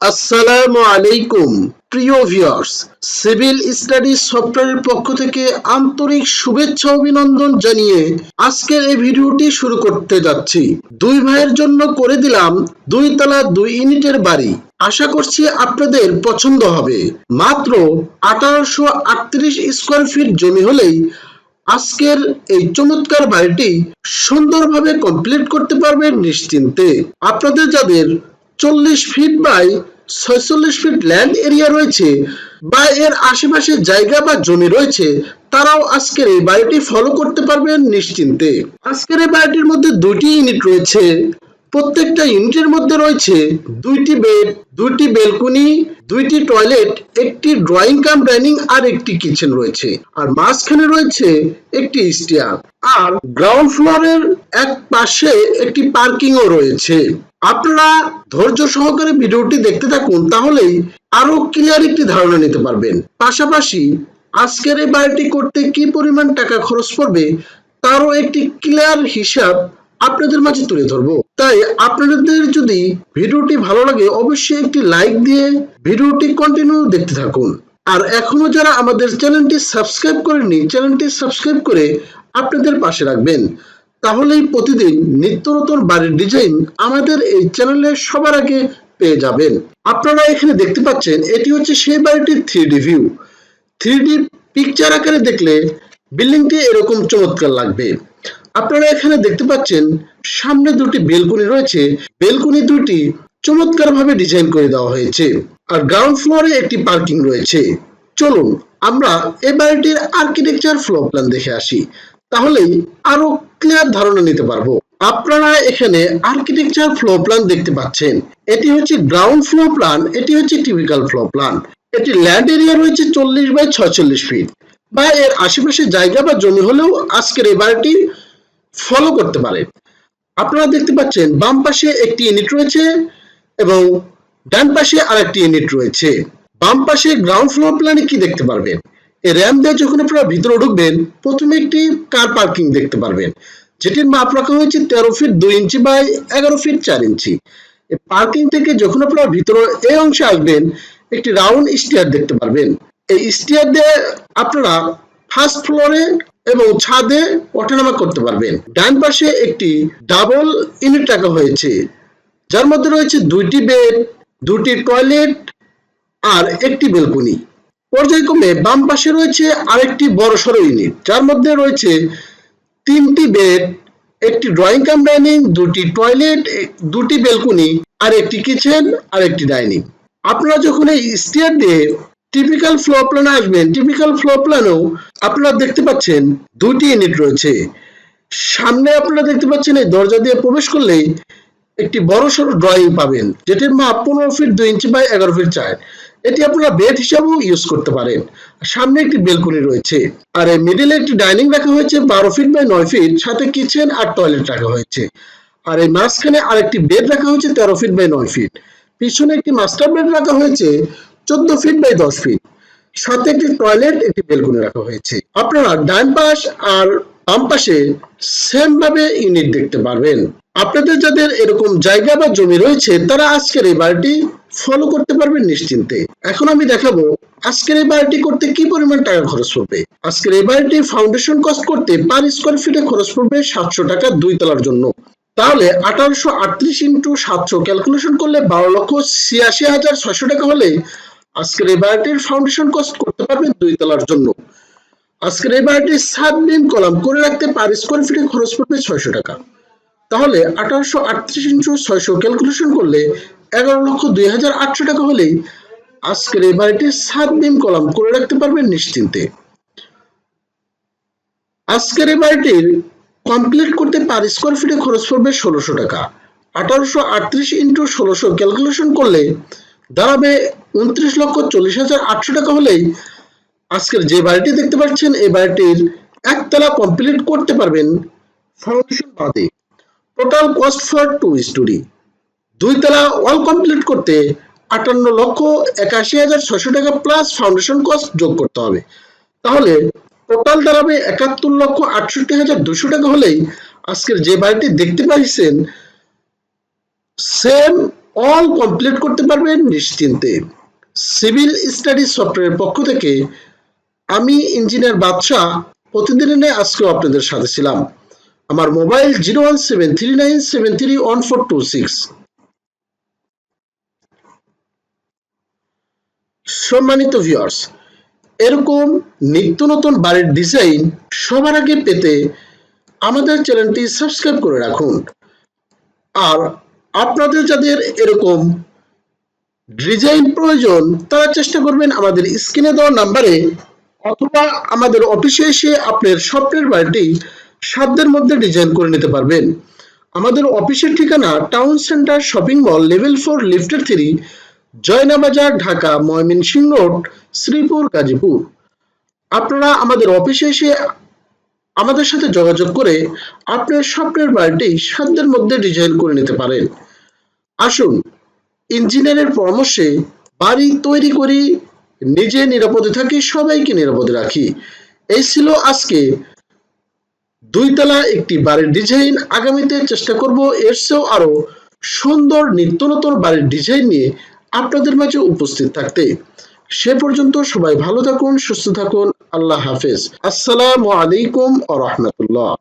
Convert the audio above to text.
আসসালামু আলাইকুম। প্রিয় ভিউয়ার্স সিভিল স্টাডি সফটওয়্যারের পক্ষ থেকে আন্তরিক শুভেচ্ছা অভিনন্দন জানিয়ে আজকের এই ভিডিওটি শুরু করতে যাচ্ছি। দুই ভাইয়ের জন্য করে দিলাম দুই তলা দুই ইউনিটের বাড়ি। আশা করছি আপনাদের পছন্দ হবে। মাত্র আঠারোশো আটত্রিশ স্কোয়ার ফিট জমি হলেই আজকের এই চমৎকার বাড়িটি সুন্দরভাবে কমপ্লিট করতে পারবেন নিশ্চিন্তে। আপনাদের যাদের চল্লিশ ফিট বাই ছয়চল্লিশ ফিট ল্যান্ড এরিয়া রয়েছে। বা এর আশেপাশে জায়গা বা জমি রয়েছে, তারাও আজকের এই বাড়িটি ফলো করতে পারবেন নিশ্চিন্তে। আজকের এই বাড়িটির মধ্যে দুইটি ইউনিট রয়েছে। প্রত্যেকটা ইউনিটের মধ্যে রয়েছে দুইটি বেড দুইটি বেলকনি দুইটি টয়লেট একটি ড্রয়িং কাম ডাইনিং আর একটি কিচেন রয়েছে। আর মাঝখানে রয়েছে একটি স্টিয়ার আর গ্রাউন্ড ফ্লোরের এক পাশে একটি পার্কিংও রয়েছে। আপনারা ধৈর্য সহকারে ভিডিওটি দেখতে থাকুন, তাহলেই আরও ক্লিয়ার একটি ধারণা নিতে পারবেন। পাশাপাশি আজকের এই বাড়িটি করতে কি পরিমাণ টাকা খরচ পড়বে, তারও একটি ক্লিয়ার হিসাব আপনাদের মাঝে তুলে ধরবো। তাই আপনাদের যদি ভিডিওটি ভালো লাগে, অবশ্যই একটি লাইক দিয়ে ভিডিওটি কন্টিনিউ দেখতে থাকুন। আর এখনও যারা আমাদের চ্যানেলটি সাবস্ক্রাইব করেনি চ্যানেলটি সাবস্ক্রাইব করে আপনাদের পাশে রাখবেন। তাহলেই প্রতিদিন নিত্য নতুন বাড়ির ডিজাইন আমাদের এই চ্যানেলে সবার আগে পেয়ে যাবেন। আপনারা এখানে দেখতে পাচ্ছেন, এটি হচ্ছে সেই বাড়িটির three D view three D picture আকারে দেখলে বিল্ডিংটি এরকম চমৎকার লাগবে। আপনারা এখানে দেখতে পাচ্ছেন, সামনে দুটি বেলকনি রয়েছে। বেলকনি দুটি চমৎকার ভাবে ডিজাইন করে দেওয়া হয়েছে। আর গ্রাউন্ড ফ্লোরে একটি পার্কিং রয়েছে। চলুন, আমরা এই বাড়িটির আর্কিটেকচার ফ্লোর প্ল্যান দেখে আসি। তাহলেই আরও ক্লিয়ার ধারণা নিতে পারব। আপনারা এখানে আর্কিটেকচার ফ্লো প্ল্যান দেখতে পাচ্ছেন। এটি হচ্ছে গ্রাউন্ড ফ্লোর প্ল্যান এটি হচ্ছে টিপিক্যাল ফ্লো প্ল্যান এটি ল্যান্ড এরিয়া রয়েছে চল্লিশ বাই ছয়চল্লিশ ফিট বা এর আশেপাশে জায়গা বা জমি হলেও আজকের এই বাড়িটি ফলো করতে পারে। আপনারা দেখতে পাচ্ছেন বাম পাশে একটি ইউনিট রয়েছে এবং ডান পাশে আরেকটি ইউনিট রয়েছে। বাম পাশে গ্রাউন্ড ফ্লোর প্ল্যানে কি দেখতে পারবেন? র্যাম দিয়ে যখন আপনারা ভিতরে ঢুকবেন, প্রথমে একটি কার পার্কিং দেখতে পারবেন। যেটির মাপ রাখা হয়েছে তেরো ফিট দুই ইঞ্চি বাই এগারো ফিট চার ইঞ্চি পার্কিং থেকে যখন আপনারা ভিতরে এই অংশে আসবেন, একটি রাউন্ড স্টিয়ার দেখতে পারবেন। এই স্টিয়ার দিয়ে আপনারা ফার্স্ট ফ্লোরে এবং ছাদে ওঠানামা করতে পারবেন। ডান পাশে একটি ডাবল ইউনিট রাখা হয়েছে, যার মধ্যে রয়েছে দুইটি বেড দুটি টয়লেট আর একটি বেলকনি পর্যায়ক্রমে বাম পাশে রয়েছে আরেকটি বড় সড়ো ইউনিট যার মধ্যে রয়েছে তিনটি বেড একটি ড্রয়িং কাম ডাইনিং দুটি টয়লেট দুটি বেলকনি আর একটি কিচেন আর একটি ডাইনিং আপনারা যখন এই স্টিয়ার দিয়ে টিপিক্যাল ফ্লোর প্ল্যানে আসবেন টিপিক্যাল ফ্লোর প্ল্যানেও আপনারা দেখতে পাচ্ছেন দুটি ইউনিট রয়েছে। সামনে আপনারা দেখতে পাচ্ছেন এই দরজা দিয়ে প্রবেশ করলেই একটি বড় সড়ো ড্রয়িং পাবেন, যেটির মাপ পনেরো ফিট দুই ইঞ্চি বাই এগারো ফিট চার। এটি আপনারা বেড হিসাবেও ইউজ করতে পারেন। সামনে একটি বেলকনি রয়েছে। আর এই মিডিলে একটি ডাইনিং রাখা হয়েছে, বারো ফিট বাই নয় ফিট সাথে কিচেন আর টয়লেট রাখা হয়েছে। আর এই মাঝখানে আরেকটি বেড রাখা হয়েছে, তেরো ফিট বাই নয় ফিট পিছনে একটি মাস্টার বেড রাখা হয়েছে, চোদ্দ ফিট বাই দশ ফিট সাথে একটি টয়লেট একটি বেলকনি রাখা হয়েছে। আপনারা ডান পাশ আর বাম পাশে সেম ভাবে ইউনিট দেখতে পারবেন। আপনাদের যাদের এরকম জায়গা বা জমি রয়েছে, তারা আজকের এই বাড়িটি ফলো করতে পারবেন নিশ্চিন্তে। এখন আমি দেখাবো আজকের এই বাড়িটি করতে কি পরিমাণ টাকা খরচ পড়বে। আজকের এই বাড়িটি ফাউন্ডেশন কস্ট করতে পার স্কোয়ার ফিটে খরচ পড়বে সাতশো টাকা দুই তলার জন্য। তাহলে আঠারোশো আটত্রিশ ইন্টু সাতশো ক্যালকুলেশন করলে বারো লক্ষ ছিয়াশি হাজার ছয়শো টাকা হলে আজকের এই বাড়িটির ফাউন্ডেশন কস্ট করতে পারবেন দুই তলার জন্য। আজকের এই বাড়িটির সাত বিম কলাম করে রাখতে পার স্কোয়ার ফিটে খরচ পড়বে ছয়শো টাকা। তাহলে আঠারোশো আটত্রিশ ইন্টু ছয়শো ক্যালকুলেশন করলে এগারো লক্ষ দুই হাজার আটশো টাকা হলেই আজকের এই বাড়িটির সাত বিম কলাম করে রাখতে পারবেন নিশ্চিন্তে। আজকের এই বাড়িটির কমপ্লিট করতে পার স্কোয়ার ফিটে খরচ পড়বে ষোলোশো টাকা। আঠারোশো আটত্রিশ ইন্টু ষোলোশো ক্যালকুলেশন করলে দাঁড়াবে উনত্রিশ লক্ষ চল্লিশ হাজার আটশো টাকা হলেই আজকের যে বাড়িটি দেখতে পাচ্ছেন, এই বাড়িটির একতলা কমপ্লিট করতে পারবেন ফাউন্ডেশন বাদে। Total cost for two storey দুই তলা অল কমপ্লিট করতে আটান্ন লক্ষ একাশি হাজার ছয়শো টাকা প্লাস ফাউন্ডেশন কস্ট যোগ করতে হবে। তাহলে টোটাল দাঁড়াবে একাত্তর লক্ষ আটষট্টি হাজার দুশো টাকা হলেই আজকের যে বাড়িটি দেখতে পাইছেন সেম অল কমপ্লিট করতে পারবেন নিশ্চিন্তে। সিভিল স্টাডি সফটওয়্যারের পক্ষ থেকে আমি ইঞ্জিনিয়ার বাদশাহ প্রতিদিনের আজকেও আপনাদের সাথে ছিলাম। আমার mobile zero one seven three nine seven three one four two six সম্মানিত ভিউয়ার্স এরকম নিত্য নতুন বাড়ির ডিজাইন সবার আগে পেতে আমাদের চ্যানেলটি সাবস্ক্রাইব করে রাখুন। আর আপনাদের যাদের এরকম ডিজাইন প্রয়োজন, তারা চেষ্টা করবেন আমাদের স্ক্রিনে দেওয়া নাম্বারে অথবা আমাদের অফিসে এসে আপনার স্বপ্নের বাড়িটি সাধ্যের মধ্যে ডিজাইন করে নিতে পারবেন। আমাদের অফিসের ঠিকানা town centre shopping mall level four লিফটের থ্রি জয়নাবাজার ঢাকা, ময়মনসিংহ রোড, শ্রীপুর, গাজীপুর। আপনারা আমাদের অফিসে এসে আমাদের সাথে যোগাযোগ করে আপনার স্বপ্নের বাড়িটি সাধ্যের মধ্যে ডিজাইন করে নিতে পারেন। আসুন, ইঞ্জিনিয়ারের পরামর্শে বাড়ি তৈরি করি, নিজে নিরাপদে থাকি, সবাইকে নিরাপদে রাখি। এই ছিল আজকে। দুইতলা একটি বাড়ির ডিজাইন। আগামীতে চেষ্টা করব এর চেয়েও আরও সুন্দর নিত্য নতুন বাড়ির ডিজাইন নিয়ে আপনাদের মাঝে উপস্থিত থাকতে সে পর্যন্ত সবাই ভালো থাকুন, সুস্থ থাকুন। আল্লাহ হাফেজ। আসসালামু আলাইকুম আ রহমতুল্লাহ।